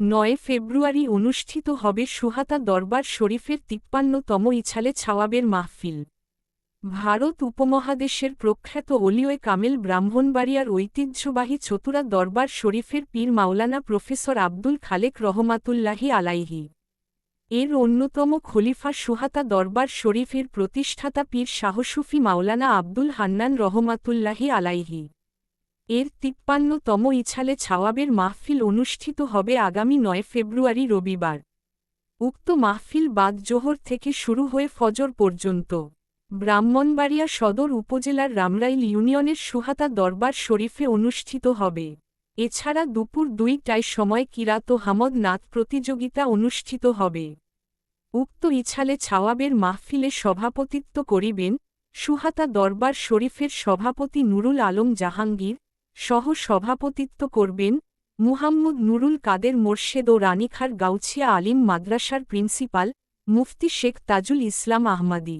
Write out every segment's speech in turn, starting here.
নয় ফেব্রুয়ারি অনুষ্ঠিত হবে সুহাতা দরবার শরীফের তিপ্পান্নতম ইছালে ছাওয়াবের মাহফিল। ভারত উপমহাদেশের প্রখ্যাত অলিওয়ে কামেল ব্রাহ্মণবাড়িয়ার ঐতিহ্যবাহী চতুরা দরবার শরীফের পীর মাওলানা প্রফেসর আব্দুল খালেক রহমাতুল্লাহি আলাইহি। এর অন্যতম খলিফা সুহাতা দরবার শরীফের প্রতিষ্ঠাতা পীর শাহসুফি মাওলানা আব্দুল হান্নান রহমাতুল্লাহি আলাইহি। এর তিপ্পান্নতম ইছালে ছাওয়াবের মাহফিল অনুষ্ঠিত হবে আগামী নয় ফেব্রুয়ারি রবিবার। উক্ত মাহফিল বাদ জোহর থেকে শুরু হয়ে ফজর পর্যন্ত। ব্রাহ্মণবাড়িয়া সদর উপজেলার রামরাইল ইউনিয়নের সুহাতা দরবার শরীফে অনুষ্ঠিত হবে। এছাড়া দুপুর দুইটায় সময় কিরাত হামদ নাথ প্রতিযোগিতা অনুষ্ঠিত হবে। উক্ত ইছালে ছাওয়াবের মাহফিলে সভাপতিত্ব করিবেন সুহাতা দরবার শরীফের সভাপতি নুরুল আলম জাহাঙ্গীর সহ সভাপতিত্ব করবেন মুহাম্মদ নুরুল কাদের মোর্শেদ ও রানীখার গাউছিয়া আলিম মাদ্রাসার প্রিন্সিপাল মুফতি শেখ তাজুল ইসলাম আহমাদি।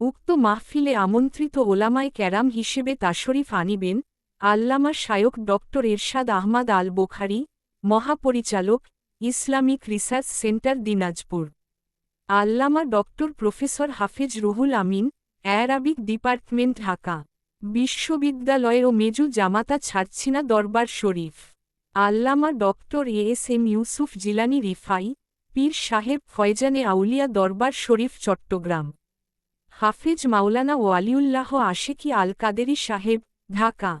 উক্ত মাহফিলে আমন্ত্রিত ওলামায় ক্যারাম হিসেবে তাশরিফ আনিবেন আল্লামা শায়ক ড এরশাদ আহমাদ আল বোখারি মহাপরিচালক, ইসলামিক রিসার্চ সেন্টার দিনাজপুর। আল্লামা ড প্রফেসর হাফেজ রুহুল আমিন, অ্যারাবিক ডিপার্টমেন্ট ঢাকা। বিশ্ববিদ্যালয় ও মেজু জামাতা ছাড়ছি না দরবার শরীফ। আল্লামা doctor A S M Yusuf Jilani Rifai, পীর সাহেব ফয়জানে আউলিয়া দরবার শরীফ, চট্টগ্রাম। হাফেজ মাওলানা ওয়ালিউল্লাহ আশেকি আল কাদেরি সাহেব, ঢাকা।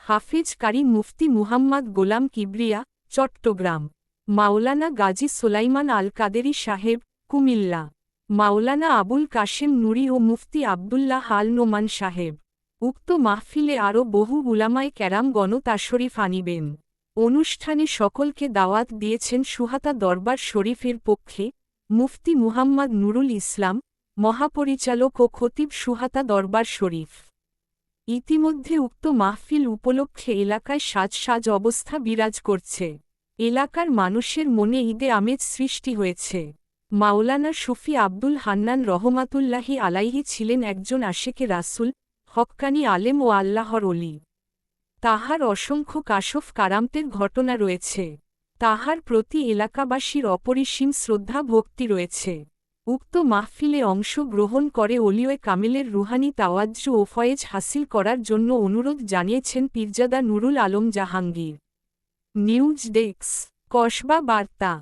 হাফেজ কারি মুফতি মুহাম্মদ গোলাম কিবরিয়া, চট্টগ্রাম। মাওলানা গাজী সোলাইমান আল কাদেরি সাহেব, কুমিল্লা। মাওলানা আবুল কাশেম নুরি ও মুফতি আবদুল্লাহ আল নোমান সাহেব। উক্ত মাহফিলে আরও বহু উলামায় ক্যারাম গণতাশরিফ আনিবেন। অনুষ্ঠানে সকলকে দাওয়াত দিয়েছেন সুহাতা দরবার শরীফের পক্ষে মুফতি মুহাম্মদ নুরুল ইসলাম, মহাপরিচালক ও খতিব সুহাতা দরবার শরীফ। ইতিমধ্যে উক্ত মাহফিল উপলক্ষে এলাকায় সাজ সাজ অবস্থা বিরাজ করছে। এলাকার মানুষের মনে ঈদে আমেজ সৃষ্টি হয়েছে। মাওলানা সুফি আব্দুল হান্নান রহমাতুল্লাহি আলাইহি ছিলেন একজন আশেকে রাসুল হক্কানি আলেম ও আল্লাহর অলি তাহার অসংখ্য কাশফ কারামতের ঘটনা রয়েছে। তাহার প্রতি এলাকাবাসীর অপরিসীম শ্রদ্ধা ভক্তি রয়েছে। উক্ত মাহফিলে অংশ গ্রহণ করে অলিওয়ে কামিলের রুহানি তাওয়াজ্জু ও ফয়েজ হাসিল করার জন্য অনুরোধ জানিয়েছেন পীরজাদা নুরুল আলম জাহাঙ্গীর। নিউজ ডেস্ক, কসবা বার্তা।